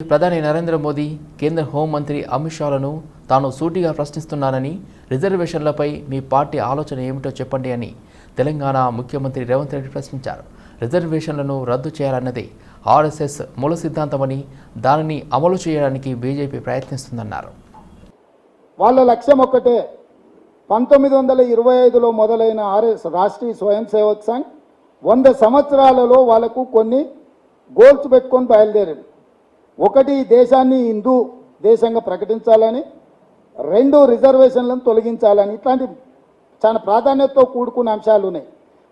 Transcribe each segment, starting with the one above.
ప్రధాని నరేంద్ర మోదీ కేంద్ర హోంమంత్రి అమిత్ షాలను తాను సూటిగా ప్రశ్నిస్తున్నానని రిజర్వేషన్లపై మీ పార్టీ ఆలోచన ఏమిటో చెప్పండి అని తెలంగాణ ముఖ్యమంత్రి రేవంత్ రెడ్డి ప్రశ్నించారు. రిజర్వేషన్లను రద్దు చేయాలన్నదే ఆర్ఎస్ఎస్ మూల సిద్ధాంతమని దానిని అమలు చేయడానికి బీజేపీ ప్రయత్నిస్తుందన్నారు. వాళ్ళ లక్ష్యం ఒక్కటే పంతొమ్మిది వందల ఇరవై ఐదులో మొదలైన ఆర్ఎస్ రాష్ట్రీయ స్వయం సేవక్ సంఘ్ వంద సంవత్సరాలలో వాళ్ళకు కొన్ని గోల్స్ పెట్టుకొని బయలుదేరారు ఒకటి దేశాన్ని హిందూ దేశంగా ప్రకటించాలని రెండు రిజర్వేషన్లను తొలగించాలని ఇట్లాంటి చాలా ప్రాధాన్యతతో కూడుకున్న అంశాలు ఉన్నాయి.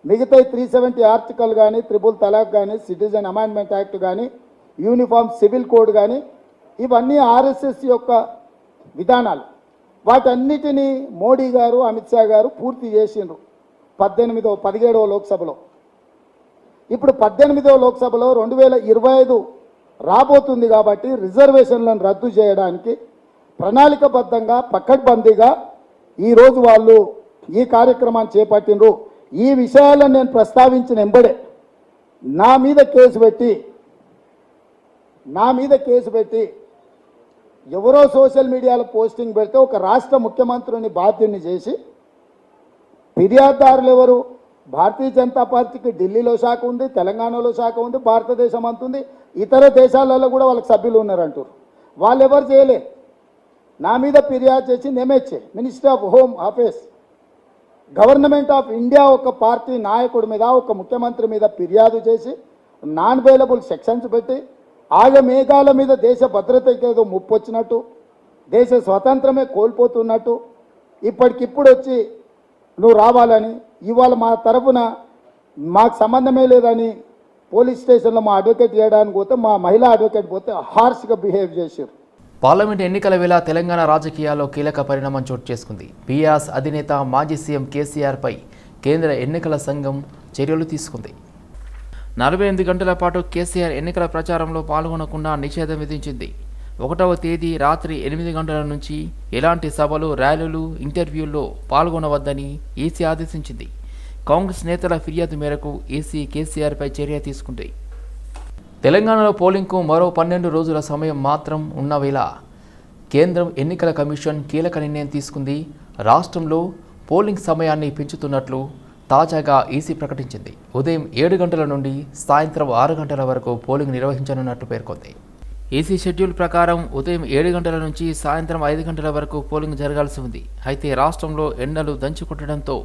మిగతా త్రీ సెవెంటీ ఆర్టికల్ కానీ త్రిబుల్ తలాక్ కానీ సిటిజన్ అమెండ్మెంట్ యాక్ట్ కానీ యూనిఫామ్ సివిల్ కోడ్ కానీ ఇవన్నీ ఆర్ఎస్ఎస్ యొక్క విధానాలు. వాటన్నిటినీ మోడీ గారు అమిత్ షా గారు పూర్తి చేసిండ్రు పద్దెనిమిదవ పదిహేడవ లోక్సభలో. ఇప్పుడు పద్దెనిమిదవ లోక్సభలో రెండు వేల ఇరవై ఐదు రాబోతుంది కాబట్టి రిజర్వేషన్లను రద్దు చేయడానికి ప్రణాళికబద్ధంగా పక్కడ్బందీగా ఈరోజు వాళ్ళు ఈ కార్యక్రమాన్ని చేపట్టిండ్రు. ఈ విషయాలను నేను ప్రస్తావించిన ఎంబడే నా మీద కేసు పెట్టి నా మీద కేసు పెట్టి ఎవరో సోషల్ మీడియాలో పోస్టింగ్ పెడితే ఒక రాష్ట్ర ముఖ్యమంత్రిని బాధ్యుని చేసి ఫిర్యాదుదారులు ఎవరు? భారతీయ జనతా పార్టీకి ఢిల్లీలో శాఖ ఉంది తెలంగాణలో శాఖ ఉంది భారతదేశం అంతుంది ఇతర దేశాలలో కూడా వాళ్ళకి సభ్యులు ఉన్నారంటారు వాళ్ళు ఎవరు చేయలే? నా మీద ఫిర్యాదు చేసింది MHA minister of home office government of India ఒక పార్టీ నాయకుడి మీద ఒక ముఖ్యమంత్రి మీద ఫిర్యాదు చేసి నాన్ అవైలబుల్ సెక్షన్స్ పెట్టి ఆయా మేఘాల మీద దేశ భద్రతకి ఏదో ముప్పు వచ్చినట్టు దేశ స్వతంత్రమే కోల్పోతున్నట్టు ఇప్పటికిప్పుడు వచ్చి నువ్వు రావాలని ఇవాళ మా తరఫున మాకు సంబంధమే లేదని పోలీస్ స్టేషన్లో మా అడ్వకేట్ చేయడానికి పోతే మా మహిళా అడ్వకేట్ పోతే హార్ష్గా బిహేవ్ చేశారు. పార్లమెంట్ ఎన్నికల వేళ తెలంగాణ రాజకీయాల్లో కీలక పరిణామం చోటు చేసుకుంది. బీఆర్ఎస్ అధినేత మాజీ సీఎం కేసీఆర్పై కేంద్ర ఎన్నికల సంఘం చర్యలు తీసుకుంది. నలభై ఎనిమిది గంటల పాటు కేసీఆర్ ఎన్నికల ప్రచారంలో పాల్గొనకుండా నిషేధం విధించింది. ఒకటవ తేదీ రాత్రి ఎనిమిది గంటల నుంచి ఎలాంటి సభలు ర్యాలీలు ఇంటర్వ్యూల్లో పాల్గొనవద్దని ఈసీ ఆదేశించింది. కాంగ్రెస్ నేతల ఫిర్యాదు మేరకు ఈసీ కేసీఆర్పై చర్య తీసుకుంది. తెలంగాణలో పోలింగ్కు మరో పన్నెండు రోజుల సమయం మాత్రం ఉన్న వేళ కేంద్రం ఎన్నికల కమిషన్ కీలక నిర్ణయం తీసుకుంది. రాష్ట్రంలో పోలింగ్ సమయాన్ని పెంచుతున్నట్లు తాజాగా ఈసీ ప్రకటించింది. ఉదయం ఏడు గంటల నుండి సాయంత్రం ఆరు గంటల వరకు పోలింగ్ నిర్వహించనున్నట్టు పేర్కొంది. ఈసీ షెడ్యూల్ ప్రకారం ఉదయం ఏడు గంటల నుంచి సాయంత్రం ఐదు గంటల వరకు పోలింగ్ జరగాల్సి ఉంది. అయితే రాష్ట్రంలో ఎండలు దంచుకుంటడంతో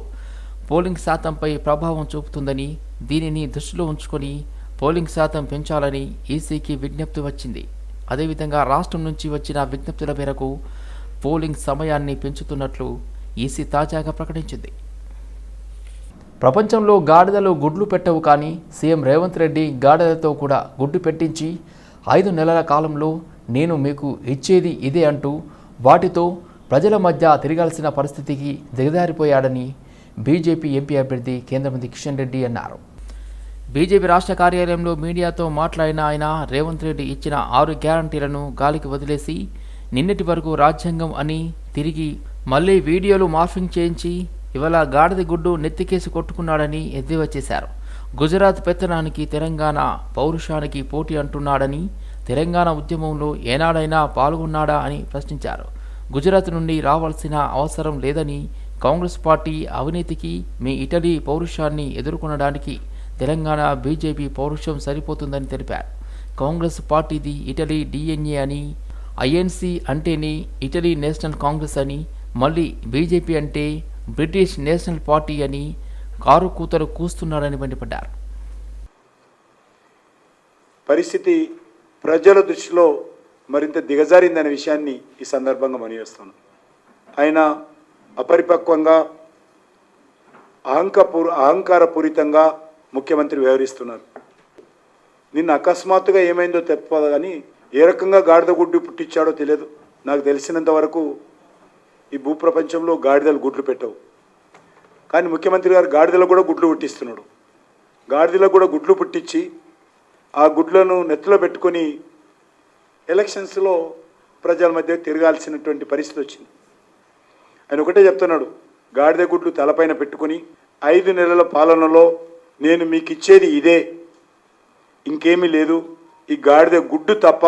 పోలింగ్ శాతంపై ప్రభావం చూపుతుందని దీనిని దృష్టిలో ఉంచుకొని పోలింగ్ శాతం పెంచాలని ఈసీకి విజ్ఞప్తి వచ్చింది. అదేవిధంగా రాష్ట్రం నుంచి వచ్చిన విజ్ఞప్తుల మేరకు పోలింగ్ సమయాన్ని పెంచుతున్నట్లు ఈసీ తాజాగా ప్రకటించింది. ప్రపంచంలో గాడిదలు గుడ్లు పెట్టవు కానీ సీఎం రేవంత్ రెడ్డి గాడిదలతో కూడా గుడ్డు పెట్టించి ఐదు నెలల కాలంలో నేను మీకు ఇచ్చేది ఇదే అంటూ వాటితో ప్రజల మధ్య తిరగాల్సిన పరిస్థితికి దిగజారిపోయాడని బీజేపీ ఎంపీ అభ్యర్థి కేంద్ర మంత్రి కిషన్ రెడ్డి అన్నారు. బీజేపీ రాష్ట్ర కార్యాలయంలో మీడియాతో మాట్లాడిన ఆయన రేవంత్ రెడ్డి ఇచ్చిన ఆరు గ్యారంటీలను గాలికి వదిలేసి నిన్నటి వరకు రాజ్యాంగం అని తిరిగి మళ్ళీ వీడియోలు మార్ఫింగ్ చేయించి ఇవాళ గాడిద గుడ్డు నెత్తికేసి కొట్టుకున్నాడని ఎద్దేవా చేశారు. గుజరాత్ పెత్తనానికి తెలంగాణ పౌరుషానికి పోటీ అంటున్నాడని తెలంగాణ ఉద్యమంలో ఏనాడైనా పాల్గొన్నాడా అని ప్రశ్నించారు. గుజరాత్ నుండి రావాల్సిన అవసరం లేదని కాంగ్రెస్ పార్టీ అవినీతికి మీ ఇటలీ పౌరుషాన్ని ఎదుర్కొనడానికి తెలంగాణ బీజేపీ పౌరుషం సరిపోతుందని తెలిపారు. కాంగ్రెస్ పార్టీది ఇటలీ డిఎన్ఏ అని ఐఎన్సీ అంటేనే ఇటలీ నేషనల్ కాంగ్రెస్ అని మళ్ళీ బీజేపీ అంటే బ్రిటిష్ నేషనల్ పార్టీ అని కారు కూతలు కూస్తున్నాడని మండిపడ్డారు. పరిస్థితి ప్రజల దృష్టిలో మరింత దిగజారిందనే విషయాన్ని ఈ సందర్భంగా మనవేస్తాను ఆయన అపరిపక్వంగా అహంకపూర్ అహంకారపూరితంగా ముఖ్యమంత్రి వ్యవహరిస్తున్నారు. నిన్న అకస్మాత్తుగా ఏమైందో తెప్పదు కానీ ఏ రకంగా గాడిద గుడ్డు పుట్టించాడో తెలియదు. నాకు తెలిసినంత వరకు ఈ భూప్రపంచంలో గాడిదలు గుడ్లు పెట్టవు. కానీ ముఖ్యమంత్రి గారు గాడిదలకు కూడా గుడ్లు పుట్టిస్తున్నాడు. గాడిదలకు కూడా గుడ్లు పుట్టించి ఆ గుడ్లను నెత్తిలో పెట్టుకొని ఎలక్షన్స్లో ప్రజల మధ్య తిరగాల్సినటువంటి పరిస్థితి వచ్చింది. ఆయన ఒకటే చెప్తున్నాడు గాడిద గుడ్లు తలపైన పెట్టుకుని ఐదు నెలల పాలనలో నేను మీకు ఇచ్చేది ఇదే ఇంకేమీ లేదు ఈ గాడిద గుడ్డు తప్ప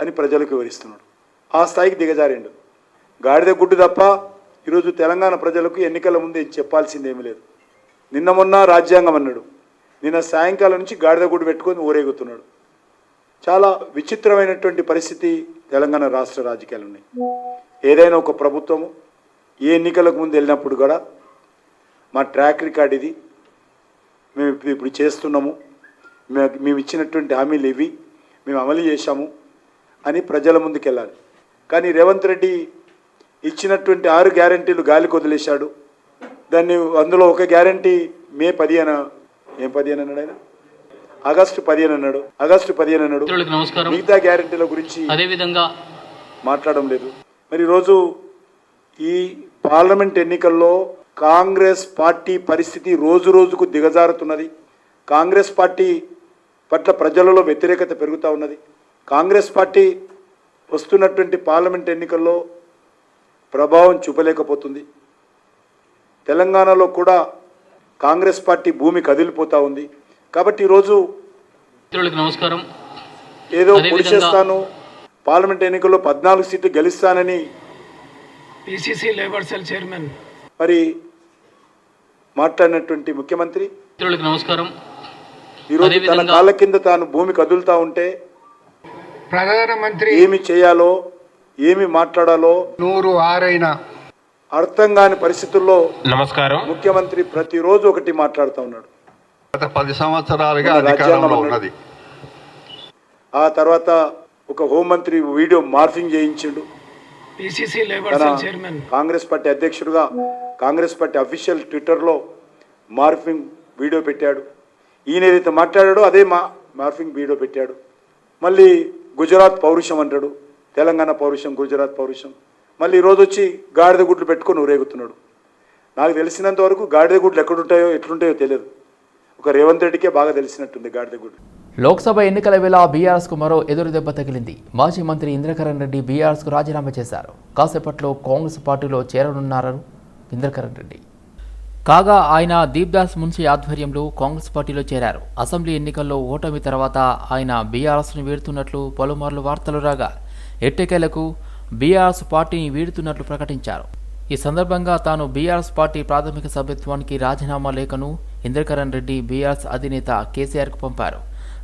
అని ప్రజలకు వివరిస్తున్నాడు. ఆ స్థాయికి దిగజారిండు. గాడిద గుడ్డు తప్ప ఈరోజు తెలంగాణ ప్రజలకు ఎన్నికల ముందు ఏం చెప్పాల్సిందేమీ లేదు. నిన్న మొన్న రాజ్యాంగం అన్నాడు. నిన్న సాయంకాలం నుంచి గాడిద గుడి పెట్టుకొని ఊరేగుతున్నాడు. చాలా విచిత్రమైనటువంటి పరిస్థితి తెలంగాణ రాష్ట్ర రాజకీయాలు ఉన్నాయి. ఏదైనా ఒక ప్రభుత్వము ఏ ఎన్నికలకు ముందు వెళ్ళినప్పుడు కూడా మా ట్రాక్ రికార్డ్ ఇది. మేము ఇప్పుడు ఇప్పుడు చేస్తున్నాము. మేము ఇచ్చినటువంటి హామీలు ఇవి. మేము అమలు చేశాము అని ప్రజల ముందుకు వెళ్ళాలి కానీ రేవంత్ రెడ్డి ఇచ్చినటువంటి ఆరు గ్యారంటీలు గాలికి వదిలేశాడు. దాన్ని అందులో ఒక గ్యారంటీ మే పదిహేను. ఏం పదిహేను అన్నాడు ఆయన? ఆగస్టు పదిహేను అన్నాడు. ఆగస్టు పదిహేను అన్నాడు. మిగతా గ్యారంటీల గురించి అదేవిధంగా మాట్లాడడం లేదు. మరి ఈరోజు ఈ పార్లమెంట్ ఎన్నికల్లో కాంగ్రెస్ పార్టీ పరిస్థితి రోజు రోజుకు దిగజారుతున్నది. కాంగ్రెస్ పార్టీ పట్ల ప్రజలలో వ్యతిరేకత పెరుగుతూ ఉన్నది. కాంగ్రెస్ పార్టీ వస్తున్నటువంటి పార్లమెంట్ ఎన్నికల్లో ప్రభావం చూపలేకపోతుంది. తెలంగాణలో కూడా కాంగ్రెస్ పార్టీ భూమి కదిలిపోతూ ఉంది. కాబట్టి ఈరోజు నమస్కారం. ఏదో పొడిచేస్తాను పార్లమెంట్ ఎన్నికల్లో పద్నాలుగు సీట్లు గెలుస్తానని పిసిసి లేబర్ సెల్ చైర్మన్. మరి మాట్లాడినటువంటి ముఖ్యమంత్రి నమస్కారం. ఈరోజు తన కాళ్ళ కింద తాను భూమి కదులుతా ఉంటే ప్రధానమంత్రి ఏమి చేయాలో ఏమి మాట్లాడాలో నూరు ఆరైన. అర్థం కాని పరిస్థితుల్లో నమస్కారం. ముఖ్యమంత్రి ప్రతిరోజు ఒకటి మాట్లాడుతూ ఉన్నాడు. గత పది సంవత్సరాలుగా అధికారంలో. ఉన్నది. ఆ తర్వాత ఒక హోంమంత్రి వీడియో మార్ఫింగ్ చేయించిండు. పిసిసి లేబర్ తన సెల్ చైర్మన్ కాంగ్రెస్ పార్టీ అధ్యక్షుడుగా కాంగ్రెస్ పార్టీ అఫీషియల్ ట్విట్టర్లో మార్ఫింగ్ వీడియో పెట్టాడు. ఈయన ఏదైతే మాట్లాడాడో అదే మా మార్ఫింగ్ వీడియో పెట్టాడు. మళ్ళీ గుజరాత్ పౌరుషం అంటాడు. తెలంగాణ పౌరుషం గుజరాత్ పౌరుషం. మళ్ళీ ఈరోజు వచ్చి గాడిద గుడ్లు పెట్టుకొని ఊరేగుతున్నాడు. నాకు తెలిసినంత వరకు గాడిద గుడ్లు ఎక్కడుంటాయో ఎట్లుంటాయో తెలియదు. ఒక రేవంత్ రెడ్డికే బాగా తెలిసినట్టుంది గాడిద గుడ్లు. లోక్సభ ఎన్నికల వేళ బీఆర్ఎస్కు మరో ఎదురు దెబ్బ తగిలింది. మాజీ మంత్రి ఇంద్రకరణ్ రెడ్డి బీఆర్ఎస్కు రాజీనామా చేశారు. కాసేపట్లో కాంగ్రెస్ పార్టీలో చేరనున్నారు ఇంద్రకరణ్ రెడ్డి. కాగా ఆయన దీప్దాస్ మున్షి ఆధ్వర్యంలో కాంగ్రెస్ పార్టీలో చేరారు. అసెంబ్లీ ఎన్నికల్లో ఓటమి తర్వాత ఆయన బీఆర్ఎస్ను వీడుతున్నట్లు పలుమార్లు వార్తలు రాగా ఎట్టకేలకు బీఆర్ఎస్ పార్టీని వీడుతున్నట్లు ప్రకటించారు. ఈ సందర్భంగా తాను బీఆర్ఎస్ పార్టీ ప్రాథమిక సభ్యత్వానికి రాజీనామా లేఖను ఇంద్రకరణ్ రెడ్డి బీఆర్ఎస్ అధినేత కేసీఆర్కు పంపారు.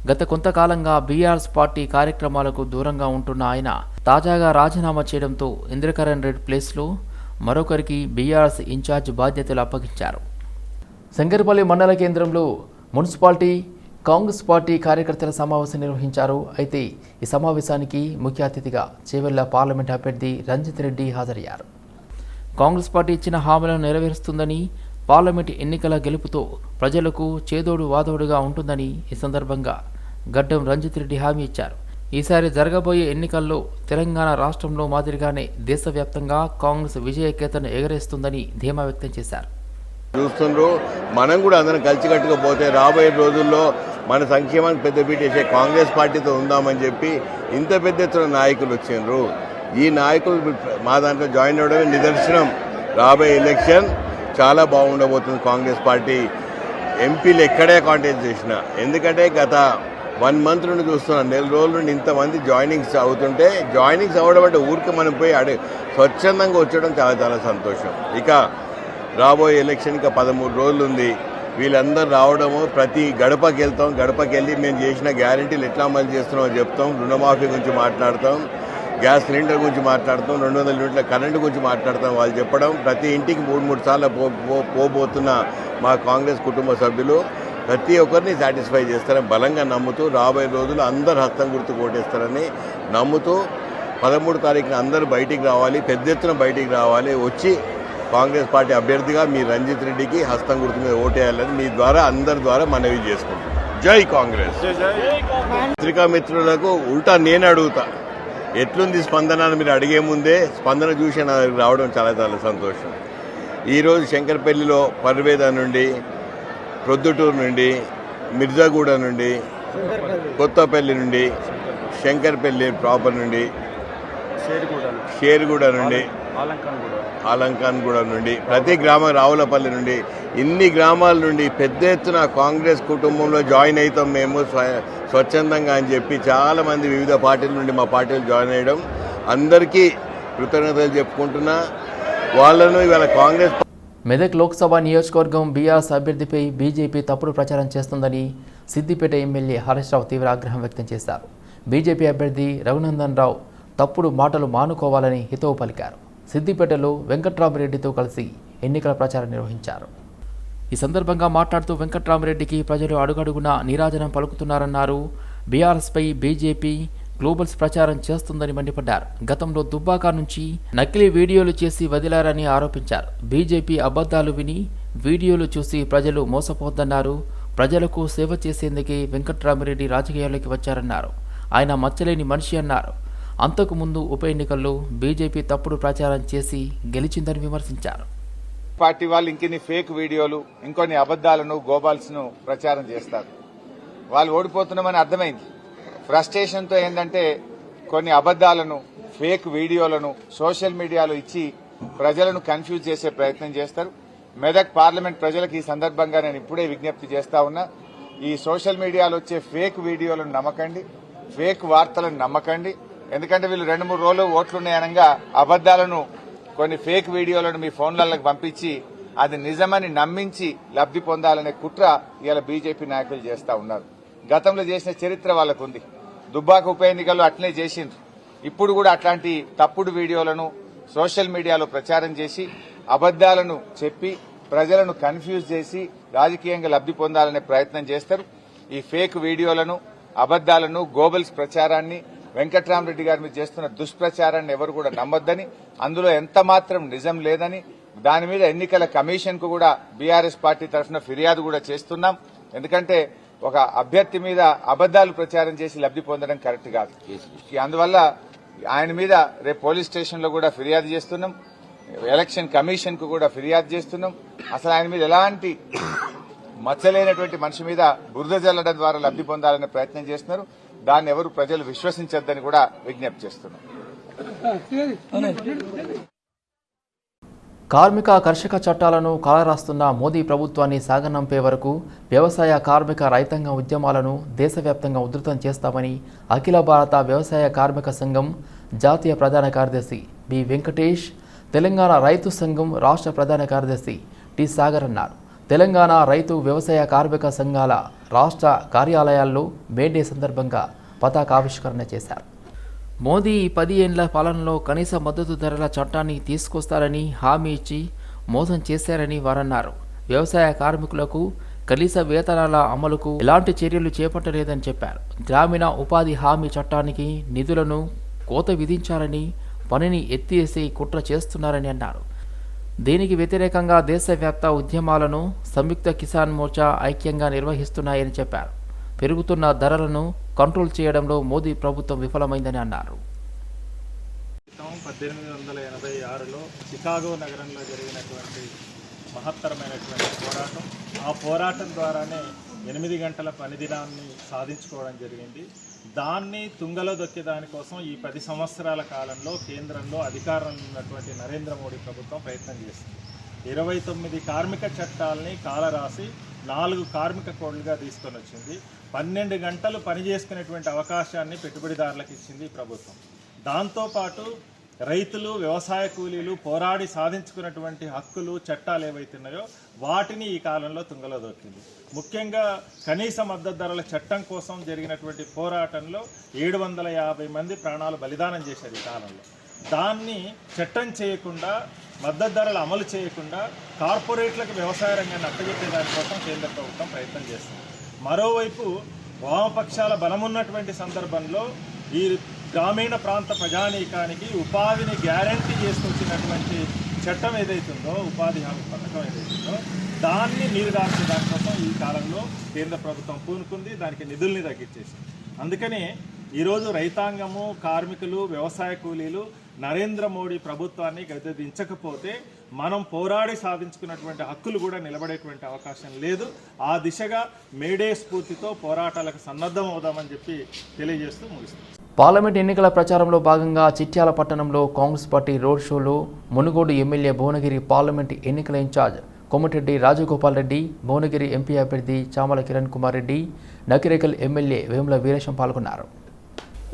గత కొంతకాలంగా బీఆర్ఎస్ పార్టీ కార్యక్రమాలకు దూరంగా ఉంటున్న ఆయన తాజాగా రాజీనామా చేయడంతో ఇంద్రకరణ్ రెడ్డి ప్లేస్లో మరొకరికి బీఆర్ఎస్ ఇన్ఛార్జ్ బాధ్యతలు అప్పగించారు. శంకరపల్లి మండల కేంద్రంలో మున్సిపాలిటీ కాంగ్రెస్ పార్టీ కార్యకర్తల సమావేశం నిర్వహించారు. అయితే ఈ సమావేశానికి ముఖ్య అతిథిగా చేవెళ్ళ పార్లమెంట్ అభ్యర్థి రంజిత్ రెడ్డి హాజరయ్యారు. కాంగ్రెస్ పార్టీ ఇచ్చిన హామీలను నెరవేరుస్తుందని పార్లమెంట్ ఎన్నికల గెలుపుతో ప్రజలకు చేదోడు వాదోడుగా ఉంటుందని ఈ సందర్భంగా గడ్డం రంజిత్ రెడ్డి హామీ ఇచ్చారు. ఈసారి జరగబోయే ఎన్నికల్లో తెలంగాణ రాష్ట్రంలో మాదిరిగానే దేశవ్యాప్తంగా కాంగ్రెస్ విజయకేతను ఎగరేస్తుందని ధీమా వ్యక్తం చేశారు. చూస్తుండ్రు. మనం కూడా అందరం కలిసికట్టుగా పోతే రాబోయే రోజుల్లో మన సంక్షేమానికి పెద్ద వేసే కాంగ్రెస్ పార్టీతో ఉందామని చెప్పి ఇంత పెద్ద ఎత్తున నాయకులు వచ్చిండ్రు. ఈ నాయకులు మా దాంట్లో జాయిన్ అవ్వడమే నిదర్శనం. రాబోయే ఎలక్షన్ చాలా బాగుండబోతుంది కాంగ్రెస్ పార్టీ. ఎంపీలు ఎక్కడే కాంటెస్ట్ చేసిన. ఎందుకంటే గత వన్ మంత్ నుండి చూస్తున్నాను నెల రోజుల నుండి ఇంతమంది జాయినింగ్స్ అవుతుంటే జాయినింగ్స్ అవ్వడం అంటే ఊరికి మనం పోయి అడే స్వచ్ఛందంగా వచ్చడం చాలా చాలా సంతోషం. ఇక రాబోయే ఎలక్షన్ ఇంకా పదమూడు రోజులు ఉంది. వీళ్ళందరూ రావడము ప్రతి గడపకి వెళ్తాం గడపకి వెళ్ళి మేము చేసిన గ్యారంటీలు ఎట్లా అమలు చేస్తున్నామో చెప్తాం రుణమాఫీ గురించి మాట్లాడతాం గ్యాస్ సిలిండర్ గురించి మాట్లాడతాం రెండు వందల యూనిట్ల కరెంటు గురించి మాట్లాడతాం వాళ్ళు చెప్పడం. ప్రతి ఇంటికి మూడు మూడు సార్లు పో పోబోతున్న మా కాంగ్రెస్ కుటుంబ సభ్యులు ప్రతి ఒక్కరిని సాటిస్ఫై చేస్తారని బలంగా నమ్ముతూ రాబోయే రోజులు అందరు హస్తం గుర్తు కోటేస్తారని నమ్ముతూ పదమూడు తారీఖున అందరూ బయటికి రావాలి పెద్ద ఎత్తున బయటికి రావాలి వచ్చి కాంగ్రెస్ పార్టీ అభ్యర్థిగా మీ రంజిత్ రెడ్డికి హస్తం గుర్తు మీద ఓటేయాలని మీ ద్వారా అందరి ద్వారా మనవి చేసుకుంటాం జై కాంగ్రెస్. పత్రికా మిత్రులకు ఉల్టా నేను అడుగుతా. ఎట్లుంది స్పందన అని మీరు అడిగే ముందే స్పందన చూసి నాకు రావడం చాలా చాలా సంతోషం. ఈరోజు శంకరపల్లిలో పర్వేద నుండి ప్రొద్దుటూరు నుండి మిర్జాగూడ నుండి కొత్తపల్లి నుండి శంకర్పల్లి ప్రాపర్ నుండి షేర్గూడ నుండి ఆలంకాన్గూడ. నుండి ప్రతి గ్రామం రావులపల్లి నుండి ఇన్ని గ్రామాల నుండి పెద్ద ఎత్తున కాంగ్రెస్ కుటుంబంలో జాయిన్ అవుతాం మేము స్వ- స్వచ్ఛందంగా అని చెప్పి చాలా మంది వివిధ పార్టీల నుండి మా పార్టీలు జాయిన్ అయ్యడం. అందరికీ కృతజ్ఞతలు చెప్పుకుంటున్నా. వాళ్ళను ఇవాళ కాంగ్రెస్ మెదక్ లోక్సభ నియోజకవర్గం బీఆర్ఎస్ అభ్యర్థిపై బీజేపీ తప్పుడు ప్రచారం చేస్తుందని సిద్దిపేట ఎమ్మెల్యే హరీష్ రావు తీవ్ర ఆగ్రహం వ్యక్తం చేశారు. బీజేపీ అభ్యర్థి రఘునందన్ రావు తప్పుడు మాటలు మానుకోవాలని హితవు పలికారు. సిద్దిపేటలో వెంకట్రామరెడ్డితో కలిసి ఎన్నికల ప్రచారం నిర్వహించారు. ఈ సందర్భంగా మాట్లాడుతూ వెంకట్రామరెడ్డికి ప్రజలు అడుగడుగునా నీరాజనం పలుకుతున్నారన్నారు. బీఆర్ఎస్పై బీజేపీ గ్లోబల్స్ ప్రచారం చేస్తుందని మండిపడ్డారు. గతంలో దుబ్బాక నుంచి నకిలీ వీడియోలు చేసి వదిలారని ఆరోపించారు. బీజేపీ అబద్ధాలు విని వీడియోలు చూసి ప్రజలు మోసపోద్దన్నారు ప్రజలకు సేవ చేసేందుకే వెంకట్రామిరెడ్డి రాజకీయాల్లోకి వచ్చారన్నారు. ఆయన మచ్చలేని మనిషి అన్నారు. అంతకుముందు ఉప ఎన్నికల్లో బీజేపీ తప్పుడు ప్రచారం చేసి గెలిచిందని విమర్శించారు. పార్టీ వాళ్ళు ఇంకొన్ని ఫేక్ వీడియోలు ఇంకొన్ని అబద్దాలను గోబాల్స్ను ప్రచారం చేస్తారు. వాళ్ళు ఓడిపోతున్నామని అర్థమైంది. ఫ్రస్ట్రేషన్తో ఏంటంటే కొన్ని అబద్దాలను ఫేక్ వీడియోలను సోషల్ మీడియాలో ఇచ్చి ప్రజలను కన్ఫ్యూజ్ చేసే ప్రయత్నం చేస్తారు. మెదక్ పార్లమెంట్ ప్రజలకు ఈ సందర్భంగా నేను ఇప్పుడే విజ్ఞప్తి చేస్తా ఉన్నా ఈ సోషల్ మీడియాలో వచ్చే ఫేక్ వీడియోలను నమ్మకండి ఫేక్ వార్తలను నమ్మకండి ఎందుకంటే వీళ్ళు రెండు మూడు రోజులు ఓట్లున్నాయనగా అబద్దాలను కొన్ని ఫేక్ వీడియోలను మీ ఫోన్లకు పంపించి అది నిజమని నమ్మించి లబ్ధి పొందాలనే కుట్ర ఇవాళ బీజేపీ నాయకులు చేస్తా ఉన్నారు. గతంలో చేసిన చరిత్ర వాళ్ళకుంది. దుబ్బాక ఉప ఎన్నికల్లో అట్లనే చేసిండ్రు. ఇప్పుడు కూడా అట్లాంటి తప్పుడు వీడియోలను సోషల్ మీడియాలో ప్రచారం చేసి అబద్దాలను చెప్పి ప్రజలను కన్ఫ్యూజ్ చేసి రాజకీయంగా లబ్ధి పొందాలనే ప్రయత్నం చేస్తారు. ఈ ఫేక్ వీడియోలను అబద్దాలను గోబల్స్ ప్రచారాన్ని వెంకట్రామరెడ్డి గారి మీద చేస్తున్న దుష్ప్రచారాన్ని ఎవరు కూడా నమ్మొద్దని అందులో ఎంత మాత్రం నిజం లేదని దాని మీద ఎన్నికల కమిషన్కు కూడా బీఆర్ఎస్ పార్టీ తరఫున ఫిర్యాదు కూడా చేస్తున్నాం. ఎందుకంటే ఒక అభ్యర్థి మీద అబద్దాలు ప్రచారం చేసి లబ్ధి పొందడం కరెక్ట్ కాదు. అందువల్ల ఆయన మీద రేపు పోలీస్ స్టేషన్లో కూడా ఫిర్యాదు చేస్తున్నాం. ఎలక్షన్ కమిషన్కు కూడా ఫిర్యాదు చేస్తున్నాం. అసలు ఆయన మీద ఎలాంటి మచ్చలేనటువంటి మనిషి మీద బురద జల్లడం ద్వారా లబ్ధి పొందాలనే ప్రయత్నం చేస్తున్నారు. దాన్ని ఎవరు ప్రజలు విశ్వసించొద్దని కూడా విజ్ఞప్తి చేస్తున్నాం. కార్మిక కర్షక చట్టాలను కాలరాస్తున్న మోదీ ప్రభుత్వాన్ని సాగనంపే వరకు వ్యవసాయ కార్మిక రైతాంగ ఉద్యమాలను దేశవ్యాప్తంగా ఉధృతం చేస్తామని అఖిల భారత వ్యవసాయ కార్మిక సంఘం జాతీయ ప్రధాన కార్యదర్శి బి వెంకటేష్ తెలంగాణ రైతు సంఘం రాష్ట్ర ప్రధాన కార్యదర్శి టి సాగర్ అన్నారు. తెలంగాణ రైతు వ్యవసాయ కార్మిక సంఘాల రాష్ట్ర కార్యాలయాల్లో మే డే సందర్భంగా పతాకావిష్కరణ చేశారు. మోదీ ఈ పది ఏండ్ల పాలనలో కనీస మద్దతు ధరల చట్టాన్ని తీసుకొస్తారని హామీ ఇచ్చి మోసం చేశారని వారన్నారు. వ్యవసాయ కార్మికులకు కనీస వేతనాల అమలుకు ఎలాంటి చర్యలు చేపట్టలేదని చెప్పారు. గ్రామీణ ఉపాధి హామీ చట్టానికి నిధులను కోత విధించాలని పనిని ఎత్తివేసి కుట్ర చేస్తున్నారని అన్నారు. దీనికి వ్యతిరేకంగా దేశవ్యాప్త ఉద్యమాలను సంయుక్త కిసాన్ మోర్చా ఐక్యంగా నిర్వహిస్తున్నాయని చెప్పారు. పెరుగుతున్న ధరలను కంట్రోల్ చేయడంలో మోదీ ప్రభుత్వం విఫలమైందని అన్నారు. పద్దెనిమిది వందల ఎనభై ఆరులో చికాగో నగరంలో జరిగినటువంటి మహత్తరమైనటువంటి పోరాటం. ఆ పోరాటం ద్వారానే ఎనిమిది గంటల పనిదినాన్ని సాధించుకోవడం జరిగింది. దాన్ని తుంగలో దొక్కే దానికోసం ఈ పది సంవత్సరాల కాలంలో కేంద్రంలో అధికారంలో ఉన్నటువంటి నరేంద్ర మోడీ ప్రభుత్వం ప్రయత్నం చేసింది. ఇరవై తొమ్మిది కార్మిక చట్టాలని కాలరాసి నాలుగు కార్మిక కోడ్లుగా తీసుకొని వచ్చింది. పన్నెండు గంటలు పని చేసుకునేటువంటి అవకాశాన్ని పెట్టుబడిదారులకు ఇచ్చింది ప్రభుత్వం. దాంతోపాటు రైతులు వ్యవసాయ కూలీలు పోరాడి సాధించుకున్నటువంటి హక్కులు చట్టాలు ఏవైతున్నాయో వాటిని ఈ కాలంలో తుంగలో దొక్కింది. ముఖ్యంగా కనీస మద్దతు ధరల చట్టం కోసం జరిగినటువంటి పోరాటంలో ఏడు వందల యాభై మంది ప్రాణాలు బలిదానం చేశారు ఈ కాలంలో. దాన్ని చట్టం చేయకుండా మద్దతు ధరలు అమలు చేయకుండా కార్పొరేట్లకు వ్యవసాయ రంగాన్ని అప్పచెప్పే దానికోసం కేంద్ర ప్రభుత్వం ప్రయత్నం చేస్తుంది. మరోవైపు వామపక్షాల బలమున్నటువంటి సందర్భంలో ఈ గ్రామీణ ప్రాంత ప్రజానీకానికి ఉపాధిని గ్యారంటీ చేసుకొచ్చినటువంటి చట్టం ఏదైతుందో ఉపాధి హామీ పథకం ఏదైతుందో దాన్ని నీరుగార్చే దానికోసం ఈ కాలంలో కేంద్ర ప్రభుత్వం పూనుకుంది దానికి నిధుల్ని తగ్గించేసింది. అందుకని ఈరోజు రైతాంగము కార్మికులు వ్యవసాయ కూలీలు నరేంద్ర మోడీ ప్రభుత్వాన్ని గద్దెదించకపోతే మనం పోరాడి సాధించుకున్నటువంటి హక్కులు కూడా నిలబడేటువంటి అవకాశం లేదు. ఆ దిశగా మేడే స్ఫూర్తితో పోరాటాలకు సన్నద్ధం అవుదామని చెప్పి తెలియజేస్తూ ముగిస్తాం పార్లమెంట్ ఎన్నికల ప్రచారంలో భాగంగా చిట్యాల పట్టణంలో కాంగ్రెస్ పార్టీ రోడ్ షోలో మునుగోడు ఎమ్మెల్యే భువనగిరి పార్లమెంట్ ఎన్నికల ఇన్ఛార్జ్ కొమటిరెడ్డి రాజగోపాల్ రెడ్డి భువనగిరి ఎంపీ అభ్యర్థి చామల కిరణ్ కుమార్ రెడ్డి నకిరేకల్ ఎమ్మెల్యే వేముల వీరేశం పాల్గొన్నారు.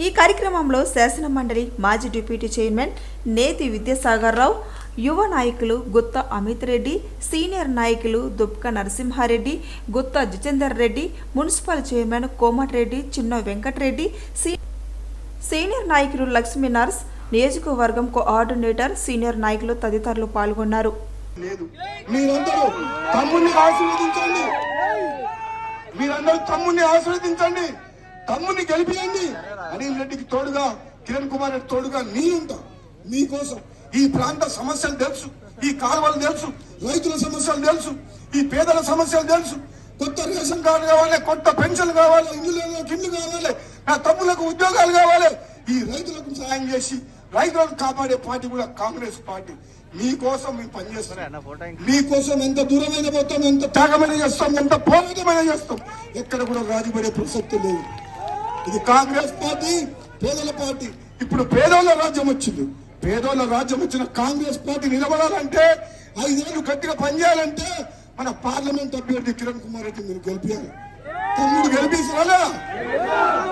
ఈ కార్యక్రమంలో శాసన మండలి మాజీ డిప్యూటీ చైర్మన్ నేతి విద్యాసాగర్ రావు యువ నాయకులు గుత్త అమిత్ రెడ్డి సీనియర్ నాయకులు Dubka Narasimha Reddy Gutta Jithender Reddy municipal chairman Komatireddy Chinna Venkata Reddy senior నాయకులు లక్ష్మీ నర్స్ నియోజకవర్గం కోఆర్డినేటర్ సీనియర్ నాయకులు తదితరులు పాల్గొన్నారు. మీరందరూ తమ్ముని ఆశీర్వదించండి. తమ్ముడిని గెలిపియండి అనిల్ రెడ్డికి తోడుగా కిరణ్ కుమార్ రెడ్డి తోడుగా నేనుంటా మీకోసం ఈ ప్రాంత సమస్యలు తెలుసు. ఈ కాలువలు తెలుసు. రైతుల సమస్యలు తెలుసు. ఈ పేదల సమస్యలు తెలుసు. కొత్త రేషన్ కార్డు కావాలి కొత్త పెన్షన్ కావాలి ఇల్లు ఇల్లు కావాలి నా తమ్ములకు ఉద్యోగాలు కావాలి. ఈ రైతులకు సాయం చేసి రైతులను కాపాడే పార్టీ కూడా కాంగ్రెస్ పార్టీ. మీకోసం మేము పనిచేస్తాం మీకోసం ఎంత దూరమైన పోతాం ఎంత త్యాగమైన చేస్తాం ఎంత పోరాటమైన చేస్తాం. ఎక్కడ కూడా రాజుపడే ప్రసక్తి లేదు. ఇది కాంగ్రెస్ పార్టీ పేదల పార్టీ. ఇప్పుడు పేదోళ్ళ రాజ్యం వచ్చింది. పేదోళ్ళ రాజ్యం వచ్చిన కాంగ్రెస్ పార్టీ నిలబడాలంటే ఐదేళ్ళు గట్టిగా పనిచేయాలంటే మన పార్లమెంట్ అభ్యర్థి కిరణ్ కుమార్ రెడ్డి మీరు గెలిపించాలి తమ్ముడు గెలిపిస్తారా?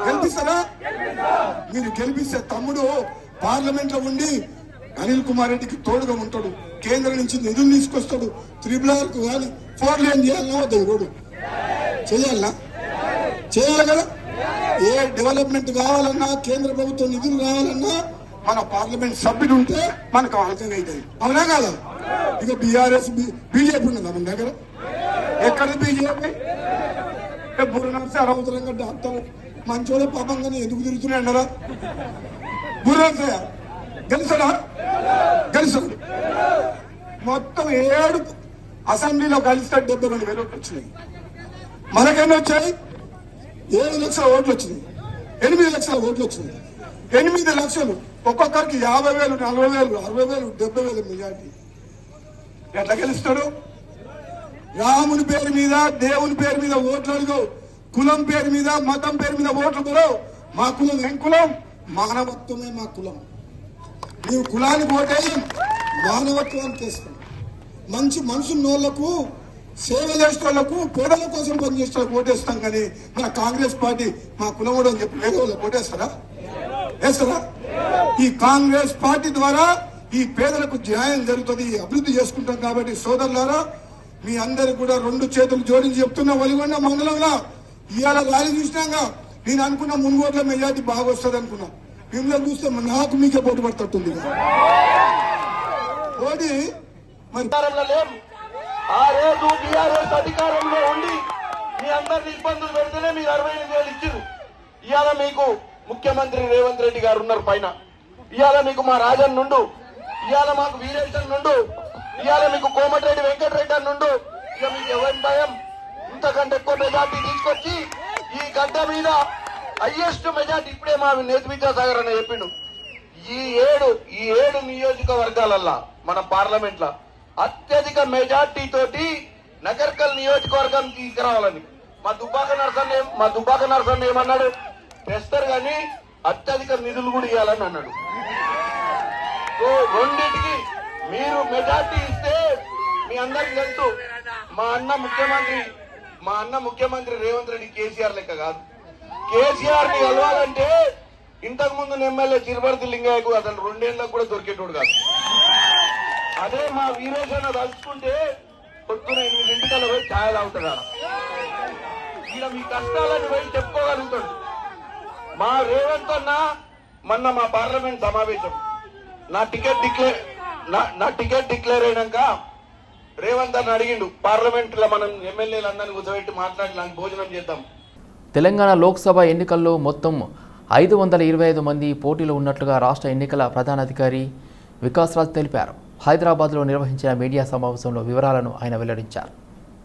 గెలిపిస్తారా? మీరు గెలిపిస్తే తమ్ముడు పార్లమెంట్లో ఉండి అనిల్ కుమార్ రెడ్డికి తోడుగా ఉంటాడు. కేంద్రం నుంచి నిధులు తీసుకొస్తాడు. త్రిబుల్ ఆర్కు కానీ ఫోర్ లేన్ చేయాలన్నా వద్దా రోడ్డు చేయాలా? చేయాలి కదా? ఏ డెవలప్మెంట్ కావాలన్నా కేంద్ర ప్రభుత్వం నిధులు కావాలన్నా మన పార్లమెంట్ సభ్యుడు ఉంటే మనకు ఆలోచన అవుతుంది అవునా కాదు? ఇక బీఆర్ఎస్ బీజేపీ ఉన్నదా మన దగ్గర? ఎక్కడ బీజేపీ? బుర్రనర్సి నడిచి డాక్టర్ మంచోడే పాపం కానీ ఎందుకు తిరుగుతున్నాయి అన్నారా? బుర్ర గెలిచాడా గెలిచాడు మొత్తం ఏడు అసెంబ్లీలో కలిస్తే డెబ్బై రెండు వేలు వచ్చినాయి మనకెన్ని వచ్చాయి? ఏడు లక్షల ఓట్లు వచ్చినాయి. ఎనిమిది లక్షల ఓట్లు వచ్చినాయి. ఎనిమిది లక్షలు. ఒక్కొక్కరికి యాభై వేలు నలభై వేలు అరవై వేలు డెబ్బై వేలు మెజార్టీ. ఎట్లా గెలుస్తాడు? రాముని పేరు మీద దేవుని పేరు మీద ఓట్లు అడుగు కులం పేరు మీద మతం పేరు మీద ఓట్లు కూడా మా కులం ఏం కులం? మానవత్వమే మా కులం. నీవు కులానికి ఓటే మానవత్వాన్ని వేస్తాం మంచి మనసున్నోళ్ళకు సేవ చేసేటోళ్ళకు పేదల కోసం పనిచేసే ఓటేస్తాం కానీ మన కాంగ్రెస్ పార్టీ మా కులం అని చెప్పి వేరే వాళ్ళకి ఓటేస్తారా? వేస్తారా? ఈ కాంగ్రెస్ పార్టీ ద్వారా ఈ పేదలకు న్యాయం జరుగుతుంది అభివృద్ధి చేసుకుంటాం కాబట్టి సోదరులారా మీ అందరికి కూడా రెండు చేతులు జోడించి చెప్తున్నా వలిగొండ మండలంలో. ఇవాళ ర్యాలీ చూసినాక నేను అనుకున్న మున్గోట్ల మెజార్టీ బాగా వస్తుంది అనుకున్నా. మిమ్మల్ని చూస్తే నాకు మీకే పోటీ పడుతుంది పోటీ మరి ఆ రోజు టీఆర్ఎస్ అధికారంలో ఉండి మీ అందరిని ఇబ్బందులు పెడితేనే మీకు అరవై ఎనిమిది వేలు ఇచ్చారు ఇవాళ మీకు ముఖ్యమంత్రి రేవంత్ రెడ్డి గారు ఉన్నారు పైన. ఇవాళ మీకు మా రాజన్ నుండు ఇవాళ మాకు వీరేశన్ నుండు ఇవాళ మీకు కోమటిరెడ్డి వెంకటరెడ్డి అని నుండు ఇక మీకు ఎవరి భయం? ఇంతకంటే ఎక్కువ మెజార్టీ తీసుకొచ్చి ఈ గడ్డ మీద హైయెస్ట్ మెజార్టీ ఇప్పుడే మా నేతి విద్యాసాగర్ అని చెప్పిండు. ఈ ఏడు ఈ ఏడు నియోజకవర్గాలల్లా మన పార్లమెంట్లో అత్యధిక మెజార్టీ తోటి నగర్కల్ నియోజకవర్గం తీసుకురావాలని. మా దుబ్బాక నరసన్న మా దుబ్బాక నరసన్న ఏమన్నాడు? తెస్తారు కానీ అత్యధిక నిధులు కూడా ఇవ్వాలని అన్నాడు. సో రెండింటికి మీరు మెజార్టీ ఇస్తే మీ అందరికి తెలుసు మా అన్న ముఖ్యమంత్రి మా అన్న ముఖ్యమంత్రి రేవంత్ రెడ్డి కేసీఆర్ లెక్క కాదు. కేసీఆర్ని కలవాలంటే ఇంతకు ముందు ఎమ్మెల్యే చిరుపర్తి లింగయ్యకు అతను రెండేళ్ళకు కూడా దొరికేటోడు కాదు. అదే మా వీరేశన్న తలుచుకుంటే పొద్దున ఎనిమిదింటికల్లా పోయి ఛాయలు అవుతాడు ఇలా మీ కష్టాలను పోయి చెప్పుకోగలుగుతాడు. మా రేవంత్ అన్న మొన్న మా పార్లమెంట్ సమావేశం. నా టికెట్ డిక్లేర్ నా నా టికెట్ డిక్లేర్ అయినాక రేవంత్ అన్న అడిగిండు పార్లమెంట్లో మనం ఎమ్మెల్యేలు అందరిని కూర్చోబెట్టి మాట్లాడి భోజనం చేద్దాం. తెలంగాణ లోక్సభ ఎన్నికల్లో మొత్తం ఐదు వందల ఇరవై ఐదు మంది పోటీలో ఉన్నట్లుగా రాష్ట్ర ఎన్నికల ప్రధానాధికారి వికాస్ రాజ్ తెలిపారు. హైదరాబాద్లో నిర్వహించిన మీడియా సమావేశంలో వివరాలను ఆయన వెల్లడించారు.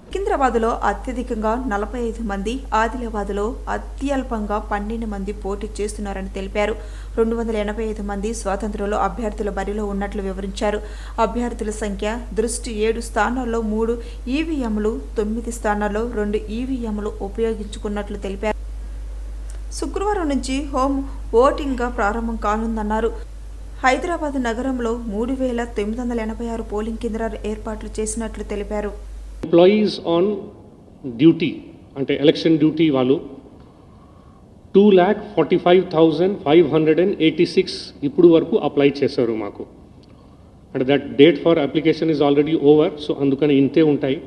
సికింద్రాబాద్లో అత్యధికంగా నలభై ఐదు మంది ఆదిలాబాద్లో అత్యల్పంగా పన్నెండు మంది పోటీ చేస్తున్నారని తెలిపారు. రెండు వందల ఎనభై ఐదు మంది స్వాతంత్రంలో అభ్యర్థుల బరిలో ఉన్నట్లు వివరించారు. అభ్యర్థుల సంఖ్య దృష్టి ఏడు స్థానాల్లో మూడు ఈవీఎంలు తొమ్మిది స్థానాల్లో రెండు ఈవీఎంలు ఉపయోగించుకున్నట్లు తెలిపారు. శుక్రవారం నుంచి హోమ్ ఓటింగ్గా ప్రారంభం కానుందన్నారు. హైదరాబాద్ నగరంలో మూడు వేల తొమ్మిది వందల ఎనభై ఆరు పోలింగ్ కేంద్రాలు ఏర్పాట్లు చేసినట్లు తెలిపారు. ఎంప్లాయీస్ ఆన్ డ్యూటీ అంటే ఎలక్షన్ డ్యూటీ వాళ్ళు two lakh forty five thousand five hundred and eighty six ఇప్పుడు వరకు అప్లై చేశారు మాకు. And that date for application is already over so అందుకని ఇంతే ఉంటాయి.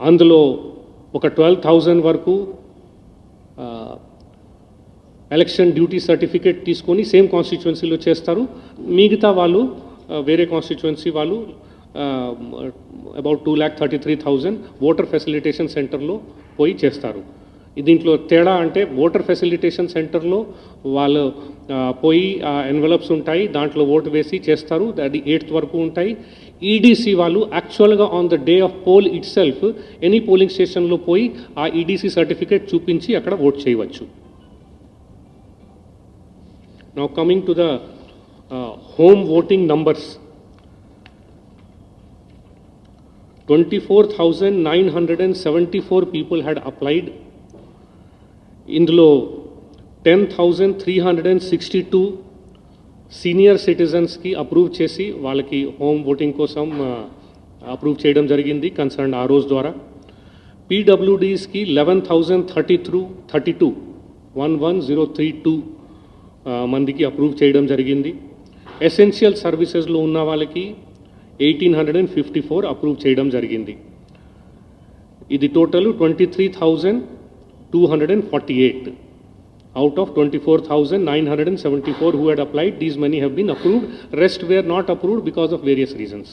అందులో ఒక ట్వెల్వ్ థౌజండ్ వరకు ఎలక్షన్ డ్యూటీ సర్టిఫికేట్ తీసుకొని సేమ్ కాన్స్టిట్యువెన్సీలో చేస్తారు. మిగతా వాళ్ళు వేరే కాన్స్టిట్యువెన్సీ వాళ్ళు about two lakh thirty three thousand voter facilitation సెంటర్లో పోయి చేస్తారు. దీంట్లో తేడా అంటే ఓటర్ ఫెసిలిటేషన్ సెంటర్లో వాళ్ళు ఆ, పోయి ఎన్వలప్స్ ఉంటాయి దాంట్లో ఓటు వేసి చేస్తారు అది ఎయిత్ వరకు ఉంటాయి. ఈడీసీ వాళ్ళు యాక్చువల్గా on the day of poll itself any polling స్టేషన్లో పోయి ఆ ఈడీసీ సర్టిఫికేట్ చూపించి అక్కడ ఓట్ చేయవచ్చు. Now coming to the uh, home voting numbers. 24,974 people had applied. ఇందులో ten thousand three hundred and sixty two senior సిటిజన్స్కి approve చేసి వాళ్ళకి home voting కోసం అప్రూవ్ చేయడం జరిగింది కన్సర్న్ ఆ రోజు ద్వారా పీడబ్ల్యూడీస్కి eleven thousand thirty through thirty two one one zero three two మందికి అప్రూవ్ చేయడం జరిగింది. ఎసెన్షియల్ సర్వీసెస్లో ఉన్న వాళ్ళకి eighteen hundred and fifty four approve చేయడం జరిగింది. ఇది total twenty three thousand two hundred and forty eight out of twenty four thousand nine hundred and seventy four who had applied these many have been approved rest were not approved because of various reasons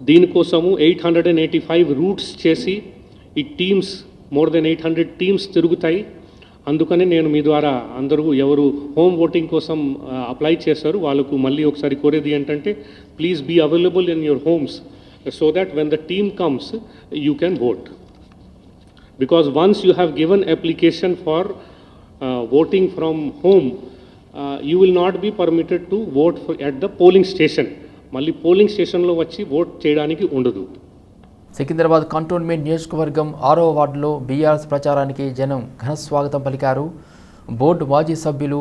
దీనికోసము eight hundred and eighty five routes చేసి ఈ teams more than eight hundred teams తిరుగుతాయి. అందుకనే నేను మీ ద్వారా అందరూ ఎవరు home voting కోసం apply చేశారు వాళ్ళకు మళ్ళీ ఒకసారి కోరేది ఏంటంటే please be available in your homes so that when the team comes you can vote because once you have given application for voting from home you will not be permitted to vote at the polling station మళ్ళీ polling స్టేషన్లో వచ్చి vote చేయడానికి ఉండదు. Secunderabad cantonment నియోజకవర్గం ఆరో వార్డులో BRS ప్రచారానికి జనం ఘన స్వాగతం పలికారు. బోర్డు మాజీ సభ్యులు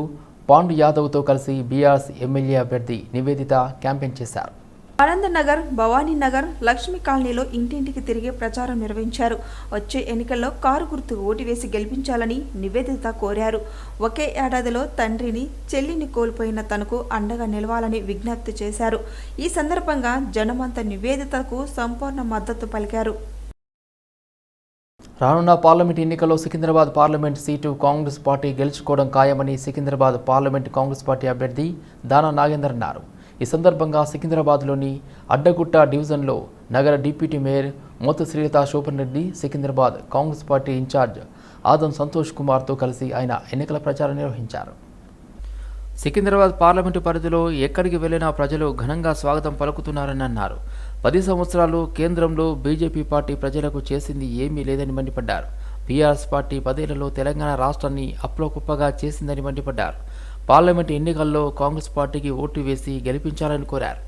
పాండు యాదవ్తో కలిసి బీఆర్ఎస్ ఎమ్మెల్యే అభ్యర్థి నివేదిత క్యాంపెయిన్ చేశారు. ఆనంద్ నగర్ భవానీ నగర్ లక్ష్మీ కాలనీలో ఇంటింటికి తిరిగి ప్రచారం నిర్వహించారు. వచ్చే ఎన్నికల్లో కారు గుర్తు ఓటు వేసి గెలిపించాలని నివేదిత కోరారు. ఒకే ఏడాదిలో తండ్రిని చెల్లిని కోల్పోయిన తనకు అండగా నిలవాలని విజ్ఞప్తి చేశారు. ఈ సందర్భంగా జనమంతా నివేదితకు సంపూర్ణ మద్దతు పలికారు. రానున్న పార్లమెంట్ ఎన్నికల్లో Secunderabad parliament seat Congress party గెలుచుకోవడం ఖాయమని సికింద్రాబాద్ పార్లమెంట్ కాంగ్రెస్ పార్టీ అభ్యర్థి దానా నాగేందర్ అన్నారు. ఈ సందర్భంగా సికింద్రాబాద్లోని అడ్డగుట్ట డివిజన్లో నగర deputy mayor Motha Srilatha Shobhan Reddy Secunderabad Congress party in-charge Adam Santosh కుమార్తో కలిసి ఆయన ఎన్నికల ప్రచారం నిర్వహించారు. సికింద్రాబాద్ పార్లమెంటు పరిధిలో ఎక్కడికి వెళ్ళినా ప్రజలు ఘనంగా స్వాగతం పలుకుతున్నారని అన్నారు. పది సంవత్సరాలు కేంద్రంలో బీజేపీ పార్టీ ప్రజలకు చేసింది ఏమీ లేదని మండిపడ్డారు. బీఆర్ఎస్ పార్టీ పదేళ్ళలో తెలంగాణ రాష్ట్రాన్ని అప్లోకుప్పగా చేసిందని మండిపడ్డారు. పార్లమెంటు ఎన్నికల్లో కాంగ్రెస్ పార్టీకి ఓటు వేసి గెలిపించాలని కోరారు.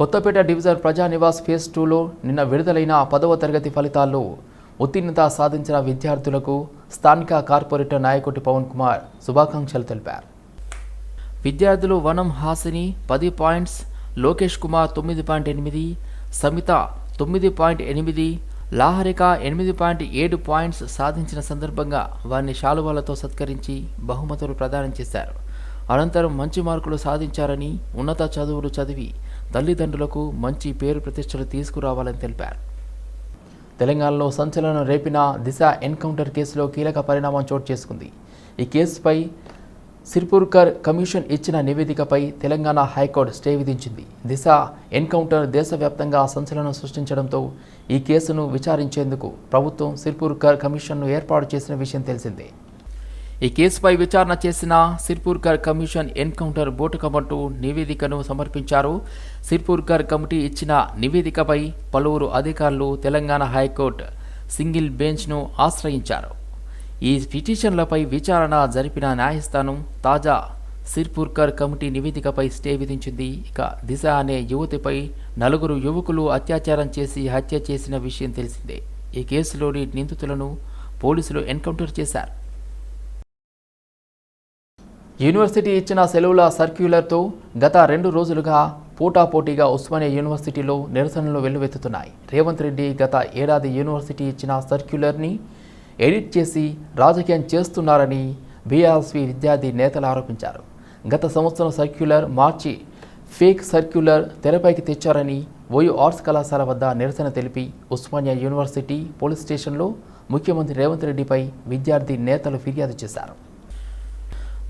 కొత్తపేట డివిజన్ ప్రజానివాస్ ఫేజ్ టూలో నిన్న విడుదలైన పదవ తరగతి ఫలితాల్లో ఉత్తీర్ణత సాధించిన విద్యార్థులకు స్థానిక కార్పొరేటర్ నాయకుటి పవన్ కుమార్ శుభాకాంక్షలు తెలిపారు. విద్యార్థులు వనం హాసిని పది పాయింట్స్ లోకేష్ కుమార్ తొమ్మిది పాయింట్ ఎనిమిది సమిత తొమ్మిది పాయింట్ ఎనిమిది లాహరిక ఎనిమిది పాయింట్ ఏడు పాయింట్స్ సాధించిన సందర్భంగా వారిని శాలువాలతో సత్కరించి బహుమతులు ప్రదానం చేశారు. అనంతరం మంచి మార్కులు సాధించారని ఉన్నత చదువులు చదివి తల్లిదండ్రులకు మంచి పేరు ప్రతిష్టలు తీసుకురావాలని తెలిపారు. తెలంగాణలో సంచలనం రేపిన దిశ ఎన్కౌంటర్ కేసులో కీలక పరిణామం చోటు చేసుకుంది. ఈ కేసుపై సిర్పూర్కర్ కమిషన్ ఇచ్చిన నివేదికపై తెలంగాణ హైకోర్టు స్టే విధించింది. దిశ ఎన్కౌంటర్ దేశవ్యాప్తంగా సంచలనం సృష్టించడంతో ఈ కేసును విచారించేందుకు ప్రభుత్వం సిర్పూర్కర్ కమిషన్ను ఏర్పాటు చేసిన విషయం తెలిసిందే. ఈ కేసుపై విచారణ చేసిన సిర్పూర్గర్ కమిషన్ ఎన్కౌంటర్ బోటుకమంటూ నివేదికను సమర్పించారు. సిర్పూర్గర్ కమిటీ ఇచ్చిన నివేదికపై పలువురు అధికారులు తెలంగాణ హైకోర్టు సింగిల్ బెంచ్ను ఆశ్రయించారు. ఈ పిటిషన్లపై విచారణ జరిపిన న్యాయస్థానం తాజా సిర్పూర్కర్ కమిటీ నివేదికపై స్టే విధించింది. ఇక దిశ అనే యువతిపై నలుగురు యువకులు అత్యాచారం చేసి హత్య చేసిన విషయం తెలిసిందే. ఈ కేసులోని నిందితులను పోలీసులు ఎన్కౌంటర్ చేశారు. యూనివర్సిటీ ఇచ్చిన సెలవుల సర్క్యులర్తో గత రెండు రోజులుగా పోటాపోటీగా ఉస్మానియా యూనివర్సిటీలో నిరసనలు వెల్లువెత్తుతున్నాయి. రేవంత్ రెడ్డి గత ఏడాది యూనివర్సిటీ ఇచ్చిన సర్క్యులర్ని ఎడిట్ చేసి రాజకీయం చేస్తున్నారని బీఆర్ఎస్వి విద్యార్థి నేతలు ఆరోపించారు. గత సంవత్సరం సర్క్యులర్ మార్చి ఫేక్ సర్క్యులర్ తెరపైకి తెచ్చారని ఓయూ ఆర్ట్స్ కళాశాల వద్ద నిరసన తెలిపి ఉస్మానియా యూనివర్సిటీ పోలీస్ స్టేషన్లో ముఖ్యమంత్రి రేవంత్ రెడ్డిపై విద్యార్థి నేతలు ఫిర్యాదు చేశారు.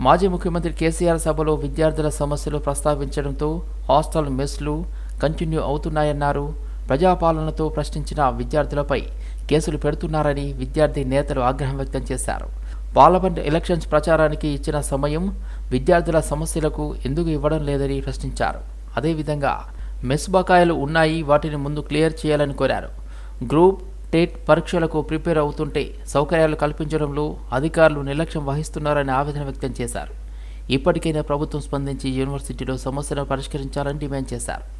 మాజీ ముఖ్యమంత్రి కేసీఆర్ సభలో విద్యార్థుల సమస్యలు ప్రస్తావించడంతో హాస్టల్ మెస్లు కంటిన్యూ అవుతున్నాయన్నారు. ప్రజాపాలనతో ప్రశ్నించిన విద్యార్థులపై కేసులు పెడుతున్నారని విద్యార్థి నేతలు ఆగ్రహం వ్యక్తం చేశారు. పార్లమెంట్ ఎలక్షన్స్ ప్రచారానికి ఇచ్చిన సమయం విద్యార్థుల సమస్యలకు ఎందుకు ఇవ్వడం లేదని ప్రశ్నించారు. అదేవిధంగా మెస్ బకాయిలు ఉన్నాయి వాటిని ముందు క్లియర్ చేయాలని కోరారు. గ్రూప్ టెట్ పరీక్షలకు ప్రిపేర్ అవుతుంటే సౌకర్యాలు కల్పించడంలో అధికారులు నిర్లక్ష్యం వహిస్తున్నారని ఆవేదన వ్యక్తం చేశారు. ఇప్పటికైనా ప్రభుత్వం స్పందించి యూనివర్సిటీలో సమస్యలను పరిష్కరించాలని డిమాండ్ చేశారు.